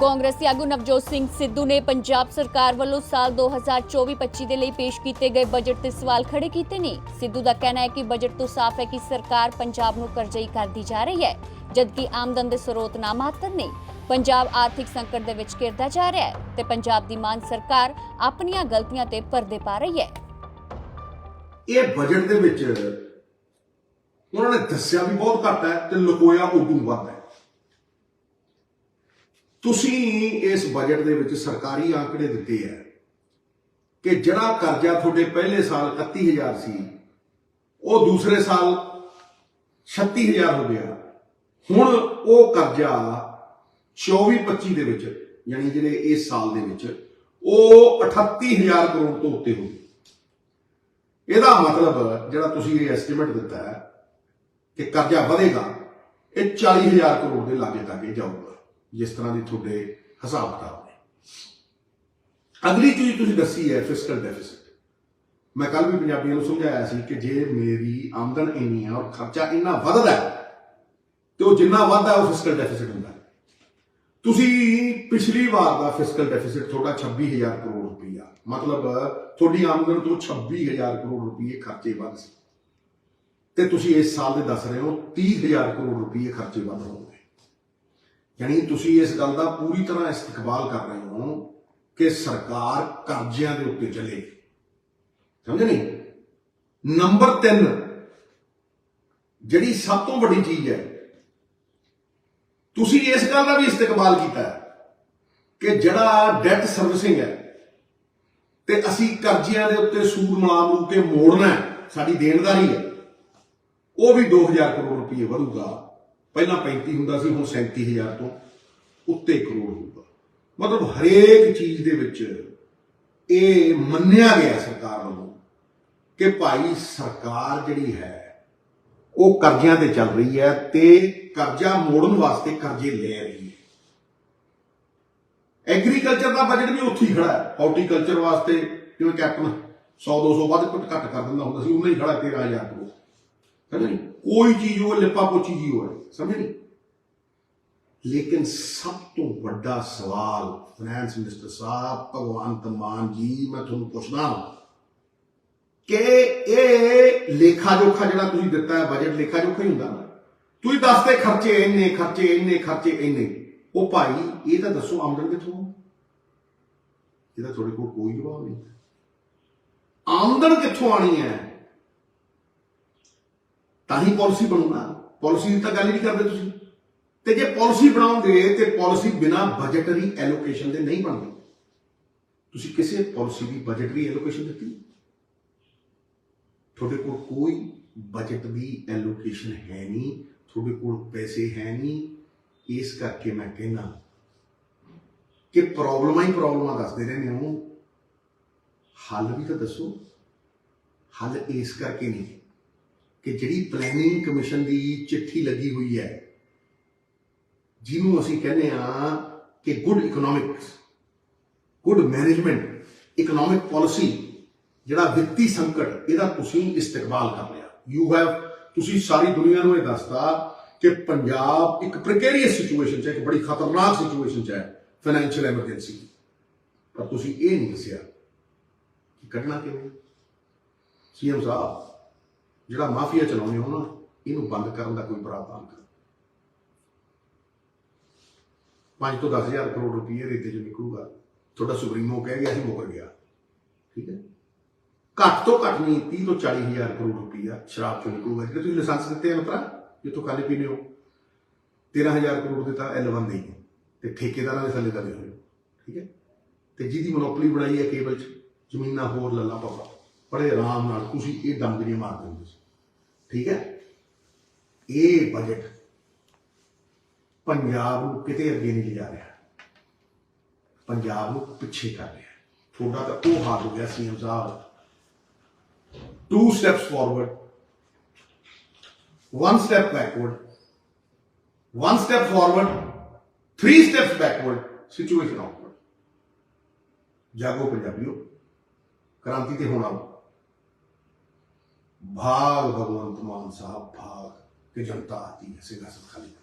ਕਾਂਗਰਸੀ ਆਗੂ ਨਵਜੋਤ ਸਿੰਘ ਸਿੱਧੂ ਨੇ ਪੰਜਾਬ ਸਰਕਾਰ ਵੱਲੋਂ ਸਾਲ 2024-25 ਦੇ ਲਈ ਪੇਸ਼ ਕੀਤੇ ਗਏ ਬਜਟ ਤੇ ਸਵਾਲ ਖੜੇ ਕੀਤੇ ਨੇ। ਸਿੱਧੂ ਦਾ ਕਹਿਣਾ ਹੈ ਕਿ ਬਜਟ ਤੋਂ ਸਾਫ਼ ਹੈ ਕਿ ਸਰਕਾਰ ਪੰਜਾਬ ਨੂੰ ਕਰਜ਼ਈ ਕਰਦੀ ਜਾ ਰਹੀ ਹੈ, ਜਦਕਿ ਆਮਦਨ ਦੇ ਸਰੋਤ ਨਾ ਮਾਤਰ ਨੇ। ਪੰਜਾਬ ਆਰਥਿਕ ਸੰਕਟ ਦੇ ਵਿੱਚ ਘਿਰਦਾ ਜਾ ਰਿਹਾ ਹੈ ਤੇ ਪੰਜਾਬ ਦੀ ਮਾਨ ਸਰਕਾਰ ਆਪਣੀਆਂ ਗਲਤੀਆਂ ਤੇ ਪਰਦੇ ਪਾ ਰਹੀ ਹੈ। ਇਹ ਬਜਟ ਦੇ ਵਿੱਚ ਉਹਨਾਂ ਨੇ ਦੱਸਿਆ ਵੀ ਬਹੁਤ ਘੱਟ ਹੈ ਤੇ ਲੁਕੋਇਆ ਉਦੋਂ ਵੱਧ ਹੈ। ਤੁਸੀਂ ਇਸ ਬਜਟ ਦੇ ਵਿੱਚ ਸਰਕਾਰੀ ਆંકੜੇ ਦਿੱਤੇ ਹੈ ਕਿ ਜਿਹੜਾ ਕਰਜ਼ਾ ਤੁਹਾਡੇ ਪਹਿਲੇ ਸਾਲ 31000 ਸੀ, ਉਹ ਦੂਸਰੇ ਸਾਲ 36000 ਹੋ ਗਿਆ। ਹੁਣ ਉਹ ਕਰਜ਼ਾ 24-25 ਦੇ ਵਿੱਚ, ਯਾਨੀ ਜਿਹੜੇ ਇਸ ਸਾਲ ਦੇ ਵਿੱਚ, ਉਹ 38000 ਕਰੋੜ ਤੋਂ ਉੱਤੇ ਹੋ ਇਹਦਾ ਮਤਲਬ ਜਿਹੜਾ ਤੁਸੀਂ ਇਹ ਐਸਟੀਮੇਟ ਦਿੱਤਾ ਹੈ ਕਿ ਕਰਜ਼ਾ ਵਧੇਗਾ, ਇਹ 40000 ਕਰੋੜ ਦੇ ਲਾਗੇ ਤੱਕ ਜਾਊਗਾ। ਜਿਸ ਤਰ੍ਹਾਂ ਦੀ ਤੁਹਾਡੇ ਹਿਸਾਬ ਕਿਤਾਬ ਨੇ। ਅਗਲੀ ਚੀਜ਼ ਤੁਸੀਂ ਦੱਸੀ ਹੈ ਫਿਸਕਲ ਡੈਫਿਸਿਟ ਮੈਂ ਕੱਲ ਵੀ ਪੰਜਾਬੀਆਂ ਨੂੰ ਸਮਝਾਇਆ ਸੀ ਕਿ ਜੇ ਮੇਰੀ ਆਮਦਨ ਇੰਨੀ ਹੈ ਔਰ ਖਰਚਾ ਇੰਨਾ ਵੱਧਦਾ ਹੈ, ਤੇ ਉਹ ਜਿੰਨਾ ਵੱਧਦਾ ਉਹ ਫਿਸਕਲ ਡੈਫਿਸਿਟ ਹੁੰਦਾ ਤੁਸੀਂ ਪਿਛਲੀ ਵਾਰ ਦਾ ਫਿਸਕਲ ਡੈਫਿਸਿਟ ਤੁਹਾਡਾ 26000 ਕਰੋੜ ਰੁਪਈਆ ਮਤਲਬ ਤੁਹਾਡੀ ਆਮਦਨ ਤੋਂ 26000 ਕਰੋੜ ਰੁਪਈਏ ਖਰਚੇ ਵੱਧ ਸੀ। ਤੇ ਤੁਸੀਂ ਇਸ ਸਾਲ ਦੇ ਦੱਸ ਰਹੇ ਹੋ 30000 ਕਰੋੜ ਰੁਪਈਏ ਖਰਚੇ ਵੱਧ ਹੋਣਗੇ। ਯਾਨੀ ਤੁਸੀਂ ਇਸ ਗੱਲ ਦਾ ਪੂਰੀ ਤਰ੍ਹਾਂ ਇਸਤਕਬਾਲ ਕਰ ਰਹੇ ਹੋ ਕਿ ਸਰਕਾਰ ਕਰਜ਼ਿਆਂ ਦੇ ਉੱਤੇ ਚੱਲੇ ਸਮਝ ਨਹੀਂ? ਨੰਬਰ 3 ਜਿਹੜੀ ਸਭ ਤੋਂ ਵੱਡੀ ਚੀਜ਼ ਹੈ, ਤੁਸੀਂ ਇਸ ਗੱਲ ਦਾ ਵੀ ਇਸਤਕਬਾਲ ਕੀਤਾ ਕਿ ਜਿਹੜਾ ਡੈਟ ਸਰਵਿਸਿੰਗ ਹੈ ਤੇ ਅਸੀਂ ਕਰਜ਼ਿਆਂ ਦੇ ਉੱਤੇ ਸੂਦ ਮਲਾਮ ਨੂੰ ਕੇ ਮੋੜਨਾ ਸਾਡੀ ਦੇਣਦਾਰੀ ਹੈ, ਉਹ ਵੀ 2000 ਕਰੋੜ ਰੁਪਏ ਵਧੂਗਾ। ਪਹਿਲਾਂ 35 ਹੁੰਦਾ ਸੀ, ਹੁਣ 37000 ਤੋਂ ਉੱਤੇ ਕਰੋੜ ਹੋਊਗਾ ਮਤਲਬ ਹਰੇਕ ਚੀਜ਼ ਦੇ ਵਿੱਚ ਇਹ ਮੰਨਿਆ ਗਿਆ ਸਰਕਾਰ ਵੱਲੋਂ ਕਿ ਭਾਈ ਸਰਕਾਰ ਜਿਹੜੀ ਹੈ, ਉਹ ਕਰਜ਼ਿਆਂ ਤੇ ਚੱਲ ਰਹੀ ਹੈ ਤੇ ਕਰਜ਼ਾ ਮੋੜਨ ਵਾਸਤੇ ਕਰਜ਼ੇ ਲੈ ਰਹੀ ਹੈ। ਐਗਰੀਕਲਚਰ ਦਾ ਬਜਟ ਵੀ ਉੱਥੇ ਹੀ ਖੜਾ ਹੈ। ਹਾਰਟੀਕਲਚਰ ਵਾਸਤੇ ਜਿਵੇਂ ਕੈਪਟਨ 100 200 ਵੱਧ ਘੱਟ ਘੱਟ ਕਰ ਦਿੰਦਾ ਹੁੰਦਾ ਸੀ ਉਹਨਾਂ ਹੀ ਖੜਾ 13000 ਕਰੋੜ। ਸਮਝ ਨਹੀਂ? ਕੋਈ ਚੀਜ਼ ਹੋਵੇ ਲਿਪਾ ਪੋਚੀ ਜੀ ਹੋਵੇ ਸਮਝ ਨਹੀਂ ਲੇਕਿਨ ਸਭ ਤੋਂ ਵੱਡਾ ਸਵਾਲ ਫਾਈਨੈਂਸ ਮਿਨਿਸਟਰ ਸਾਹਿਬ ਭਗਵੰਤ ਮਾਨ ਜੀ ਮੈਂ ਤੁਹਾਨੂੰ ਪੁੱਛਦਾ ਹਾਂ ਕਿ ਇਹ ਲੇਖਾ ਜੋਖਾ ਜਿਹੜਾ ਤੁਸੀਂ ਦਿੱਤਾ ਹੈ ਬਜਟ ਲੇਖਾ ਜੋਖਾ ਹੀ ਹੁੰਦਾ ਨਾ ਤੁਸੀਂ ਦੱਸਦੇ ਖਰਚੇ ਇੰਨੇ ਖਰਚੇ ਇੰਨੇ ਖਰਚੇ ਇੰਨੇ ਉਹ ਭਾਈ ਇਹ ਤਾਂ ਦੱਸੋ ਆਮਦਨ ਕਿੱਥੋਂ ਇਹਦਾ ਤੁਹਾਡੇ ਕੋਲ ਕੋਈ ਜਵਾਬ ਨਹੀਂ ਆਮਦਨ ਕਿੱਥੋਂ ਆਣੀ ਹੈ ਤਾਂ ਹੀ ਪਾਲਿਸੀ ਬਣੂਗਾ। ਪਾਲਿਸੀ ਦੀ ਤਾਂ ਗੱਲ ਹੀ ਨਹੀਂ ਕਰਦੇ ਤੁਸੀਂ। ਤੇ ਜੇ ਪਾਲਿਸੀ ਬਣਾਓਗੇ, ਤੇ ਪਾਲਿਸੀ ਬਿਨਾ ਬਜਟਰੀ ਐਲੋਕੇਸ਼ਨ ਦੇ ਨਹੀਂ ਬਣਦੀ। ਤੁਸੀਂ ਕਿਸੇ ਪਾਲਿਸੀ ਦੀ ਬਜਟਰੀ ਐਲੋਕੇਸ਼ਨ ਦਿੱਤੀ? ਤੁਹਾਡੇ ਕੋਲ ਕੋਈ ਬਜਟ ਦੀ ਐਲੋਕੇਸ਼ਨ ਹੈ ਨਹੀਂ। ਤੁਹਾਡੇ ਕੋਲ ਪੈਸੇ ਹੈ ਨਹੀਂ। ਇਸ ਕਰਕੇ ਮੈਂ ਕਹਿੰਦਾ ਕਿ ਪ੍ਰੋਬਲਮਾਂ ਹੀ ਪ੍ਰੋਬਲਮਾਂ ਦੱਸਦੇ ਰਹਿੰਦੇ ਹੋ। ਹੱਲ ਵੀ ਤਾਂ ਦੱਸੋ। ਹੱਲ ਇਸ ਕਰਕੇ ਨਹੀਂ। ਕਿ ਜਿਹੜੀ ਪਲੈਨਿੰਗ ਕਮਿਸ਼ਨ ਦੀ ਚਿੱਠੀ ਲੱਗੀ ਹੋਈ ਹੈ, ਜਿਹਨੂੰ ਅਸੀਂ ਕਹਿੰਦੇ ਆ ਕਿ good economics good management economic policy ਜਿਹੜਾ ਵਿੱਤੀ ਸੰਕਟ, ਇਹਦਾ ਤੁਸੀਂ ਇਸਤਕਬਾਲ ਕਰ ਲਿਆ। ਯੂ ਹੈਵ ਤੁਸੀਂ ਸਾਰੀ ਦੁਨੀਆ ਨੂੰ ਇਹ ਦੱਸਤਾ ਕਿ ਪੰਜਾਬ ਇੱਕ ਪ੍ਰੀਕੇਰੀਅਸ ਸਿਚੁਏਸ਼ਨ 'ਚ ਹੈ, ਇੱਕ ਬੜੀ ਖਤਰਨਾਕ ਸਿਚੁਏਸ਼ਨ 'ਚ ਹੈ ਫਾਈਨੈਂਸ਼ੀਅਲ ਐਮਰਜੈਂਸੀ ਪਰ ਤੁਸੀਂ ਇਹ ਨਹੀਂ ਦੱਸਿਆ ਕਿ ਕੱਢਣਾ ਕਿਵੇਂ? ਸੀਐਮ ਸਾਹਿਬ ਜਿਹੜਾ ਮਾਫੀਆ ਚਲਾਉਂਦੇ ਹੋ ਨਾ ਇਹਨੂੰ ਬੰਦ ਕਰਨ ਦਾ ਕੋਈ ਪ੍ਰਾਵਧਾਨ ਕਰੋ। 5 ਤੋਂ 10000 ਕਰੋੜ ਰੁਪਏ ਰੇਤੇ ਚੋਂ ਨਿਕਲੂਗਾ। ਤੁਹਾਡਾ ਸੁਪਰੀਮੋ ਕਹਿ ਗਿਆ ਸੀ ਮੁਕਰ ਗਿਆ। ਠੀਕ ਹੈ? ਘੱਟ ਤੋਂ ਘੱਟ ਨਹੀਂ 30 ਤੋਂ 40000 ਕਰੋੜ ਰੁਪਈਆ ਸ਼ਰਾਬ ਚੋਂ ਨਿਕਲੂਗਾ। ਜਿਹੜੇ ਤੁਸੀਂ ਲਾਇਸੈਂਸ ਦਿੱਤੇ ਹਨ ਭਰਾ ਜਿੱਥੋਂ ਖਾਣੇ ਪੀਣੇ ਹੋ। 13000 ਕਰੋੜ ਦੇ ਤਾਂ L1 ਨਹੀਂ ਹੈ। ਤੇ ਠੇਕੇਦਾਰਾਂ ਦੇ ਥੱਲੇ ਦਬੇ ਹੋਏ। ਹੋ, ਠੀਕ ਹੈ? ਤੇ ਜਿਹਦੀ ਮੋਨੋਪੋਲੀ ਬਣਾਈ ਹੈ ਕੇਬਲ 'ਚ ਜ਼ਮੀਨਾਂ ਹੋਰ ਲੱਲਾ ਪਾਪਾ ਬੜੇ ਆਰਾਮ ਨਾਲ ਤੁਸੀਂ ਇਹ ਡੰਗਰੀਆਂ ਮਾਰ ਦਿੰਦੇ ਸੀ। ਠੀਕ ਹੈ ਇਹ ਬਜਟ ਪੰਜਾਬ ਨੂੰ ਕਿਤੇ ਅੱਗੇ ਨਹੀਂ ਲਿਜਾ ਰਿਹਾ ਪੰਜਾਬ ਨੂੰ ਪਿੱਛੇ ਕਰ ਰਿਹਾ ਤੁਹਾਡਾ ਤਾਂ ਉਹ ਹਾਲ ਹੋ ਗਿਆ ਸੀਐਮ ਸਾਹਿਬ two steps forward, one step backward, one step forward, three steps backward, situation outward. ਜਾਗੋ ਪੰਜਾਬੀਓ ਕ੍ਰਾਂਤੀ ਤੇ ਹੋਣਾ भाग भगवंत मान साहब भाग कि जनता आती है सीधा सा खाली